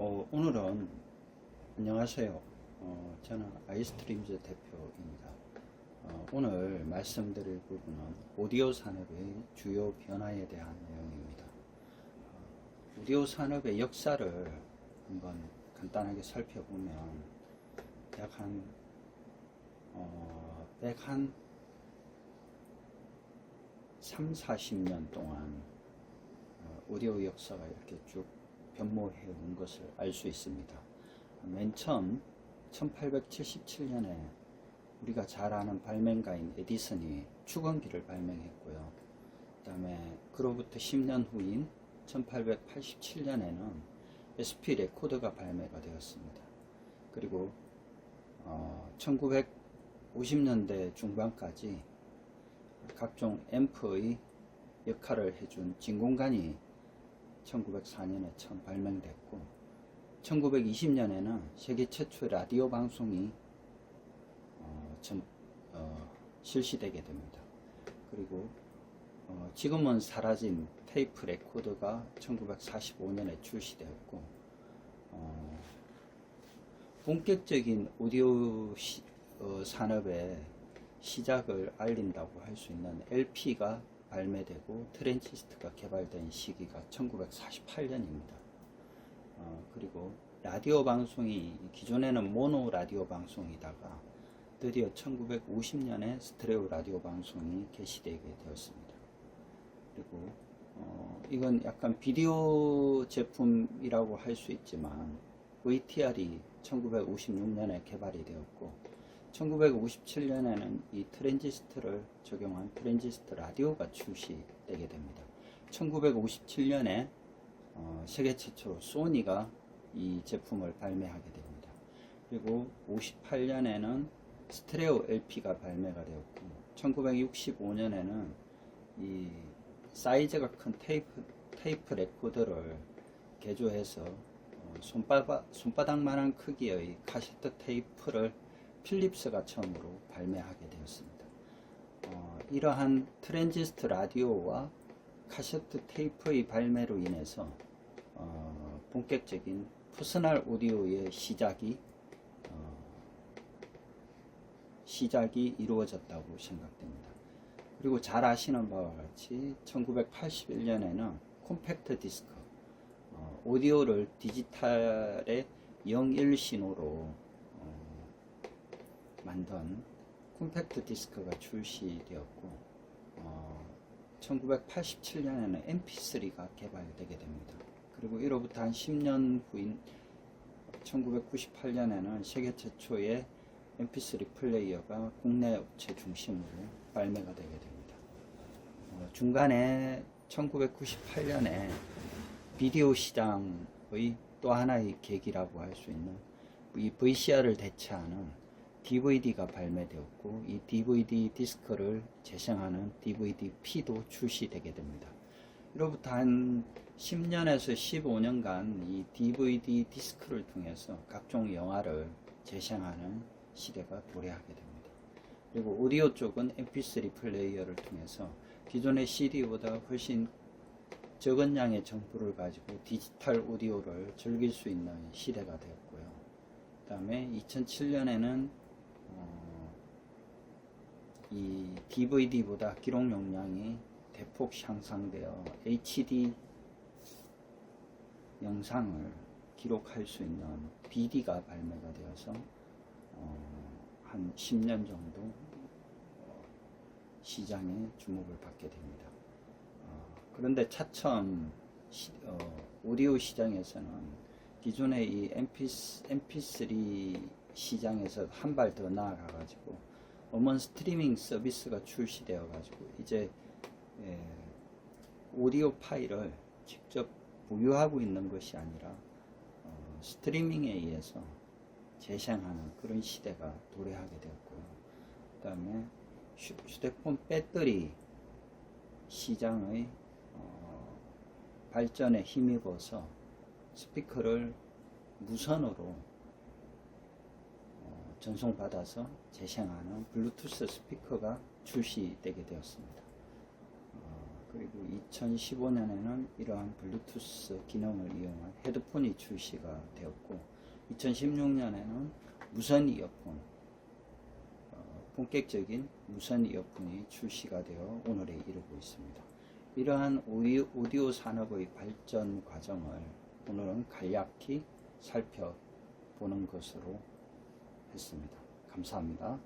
어, 오늘은 안녕하세요. 어, 저는 아이스트림즈 대표입니다. 어, 오늘 말씀드릴 부분은 오디오 산업의 주요 변화에 대한 내용입니다. 어, 오디오 산업의 역사를 한번 간단하게 살펴보면 약 한, 어, 100한 3, 40년 동안 어, 오디오 역사가 이렇게 쭉 변모해 온 것을 알 수 있습니다. 맨 처음 1877년에 우리가 잘 아는 발명가인 에디슨이 축원기를 발명했고요. 그 다음에 그로부터 10년 후인 1887년에는 SP 레코더가 발매가 되었습니다. 그리고 어, 1950년대 중반까지 각종 앰프의 역할을 해준 진공관이 1904년에 처음 발명됐고 1920년에는 세계 최초의 라디오 방송이 어, 전, 어, 실시되게 됩니다. 그리고 어, 지금은 사라진 테이프 레코더가 1945년에 출시되었고 어, 본격적인 오디오 시, 어, 산업의 시작을 알린다고 할 수 있는 LP가 발매되고 트랜지스트가 개발된 시기가 1948년입니다. 어, 그리고 라디오 방송이 기존에는 모노 라디오 방송이다가 드디어 1950년에 스테레오 라디오 방송이 개시되게 되었습니다. 그리고 어, 이건 약간 비디오 제품이라고 할 수 있지만 VTR이 1956년에 개발이 되었고 1957년에는 이 트랜지스터를 적용한 트랜지스터 라디오가 출시되게 됩니다. 1957년에 어, 세계 최초로 소니가 이 제품을 발매하게 됩니다. 그리고 58년에는 스테레오 LP가 발매가 되었고 1965년에는 이 사이즈가 큰 테이프, 테이프 레코더를 개조해서 어, 손바닥, 손바닥만한 크기의 카세트 테이프를 필립스가 처음으로 발매하게 되었습니다. 어, 이러한 트랜지스트 라디오와 카세트 테이프의 발매로 인해서 어, 본격적인 퍼스널 오디오의 시작이 어, 시작이 이루어졌다고 생각됩니다. 그리고 잘 아시는 바와 같이 1981년에는 콤팩트 디스크 어, 오디오를 디지털의 01 신호로 어, 만든 콤팩트 디스크가 출시되었고 어, 1987년에는 MP3가 개발되게 됩니다. 그리고 이로부터 한 10년 후인 1998년에는 세계 최초의 MP3 플레이어가 국내 업체 중심으로 발매가 되게 됩니다. 어, 중간에 1998년에 비디오 시장의 또 하나의 계기라고 할 수 있는 이 VCR을 대체하는 DVD가 발매되었고 이 DVD 디스크를 재생하는 DVD-P도 출시되게 됩니다. 이로부터 한 10년에서 15년간 이 DVD 디스크를 통해서 각종 영화를 재생하는 시대가 도래하게 됩니다. 그리고 오디오 쪽은 MP3 플레이어를 통해서 기존의 CD보다 훨씬 적은 양의 정보를 가지고 디지털 오디오를 즐길 수 있는 시대가 되었고요. 그 다음에 2007년에는 어, 이 DVD보다 기록 용량이 대폭 향상되어 HD 영상을 기록할 수 있는 BD가 발매가 되어서 어, 한 10년 정도 어, 시장에 주목을 받게 됩니다. 어, 그런데 차츰 시, 어, 오디오 시장에서는 기존의 이 MP, MP3 시장에서 한 발 더 나아가가지고 음원 스트리밍 서비스가 출시되어 가지고 이제 예, 오디오 파일을 직접 보유하고 있는 것이 아니라 어, 스트리밍에 의해서 재생하는 그런 시대가 도래하게 되었고요. 그 다음에 휴대폰 배터리 시장의 어, 발전에 힘입어서 스피커를 무선으로 어, 전송받아서 재생하는 블루투스 스피커가 출시되게 되었습니다. 어, 그리고 2015년에는 이러한 블루투스 기능을 이용한 헤드폰이 출시가 되었고 2016년에는 무선 이어폰 어, 본격적인 무선 이어폰이 출시가 되어 오늘에 이르고 있습니다. 이러한 오디오 산업의 발전 과정을 오늘은 간략히 살펴보는 것으로 했습니다. 감사합니다.